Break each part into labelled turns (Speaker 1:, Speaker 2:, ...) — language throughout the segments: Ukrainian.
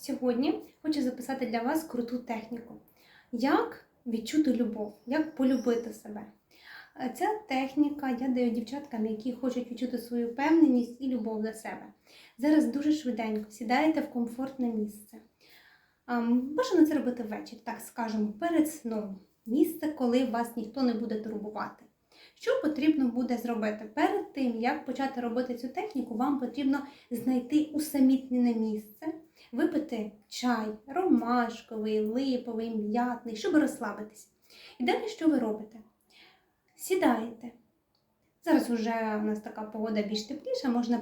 Speaker 1: Сьогодні хочу записати для вас круту техніку. Як відчути любов, як полюбити себе. Е, Ця техніка я даю дівчаткам, які хочуть відчути свою впевненість і любов до себе. Зараз дуже швиденько сідаєте в комфортне місце. Бажано це робити ввечері, так скажемо, перед сном. Місце, коли вас ніхто не буде турбувати. Що потрібно буде зробити? Перед тим, як почати робити цю техніку, вам потрібно знайти усамітнене місце, випити чай, ромашковий, липовий, м'ятний, щоб розслабитись. І далі що ви робите? Сідаєте. Зараз вже у нас така погода більш тепліша, можна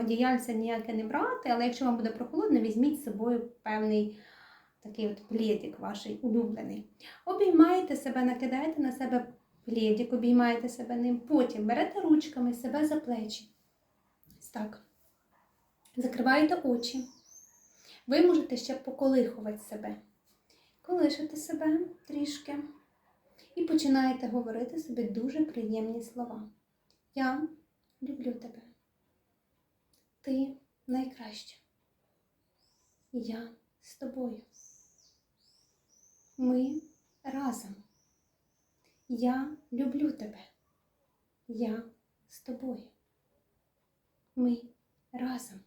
Speaker 1: одіяльця ніяке не брати, але якщо вам буде прохолодно, візьміть з собою певний такий от плєдик ваш улюблений. Обіймаєте себе, накидаєте на себе плєдик, обіймаєте себе ним, потім берете ручками себе за плечі. Так. Закриваєте очі. Ви можете ще поколихувати себе. Колишите себе трішки. І починаєте говорити собі дуже приємні слова. Я люблю тебе. Ти найкраща. Я з тобою. Ми разом. Я люблю тебе. Я з тобою. Ми разом.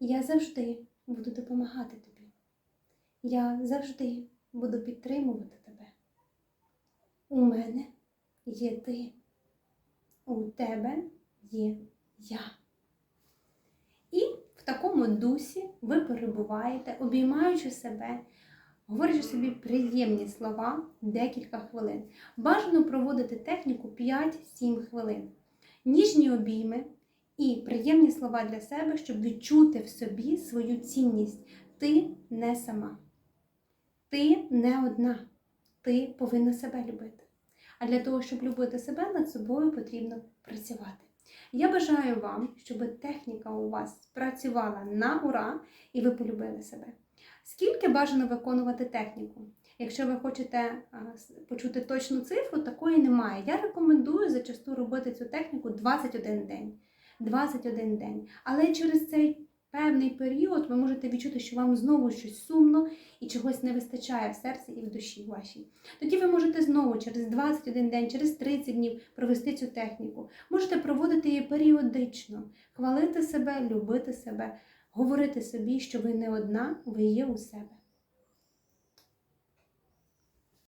Speaker 1: Я завжди буду допомагати тобі. Я завжди буду підтримувати тебе. У мене є ти. У тебе є я. І в такому дусі ви перебуваєте, обіймаючи себе, говорячи собі приємні слова декілька хвилин. Бажано проводити техніку 5-7 хвилин. Ніжні обійми і приємні слова для себе, щоб відчути в собі свою цінність. Ти не сама. Ти не одна. Ти повинна себе любити. А для того, щоб любити себе, над собою потрібно працювати. Я бажаю вам, щоб техніка у вас працювала на ура і ви полюбили себе. Скільки бажано виконувати техніку? Якщо ви хочете почути точну цифру, такої немає. Я рекомендую зачасту робити цю техніку 21 день. 21 день. Але через цей певний період ви можете відчути, що вам знову щось сумно і чогось не вистачає в серці і в душі вашій. Тоді ви можете знову через 21 день, через 30 днів провести цю техніку. Можете проводити її періодично, хвалити себе, любити себе, говорити собі, що ви не одна, ви є у себе.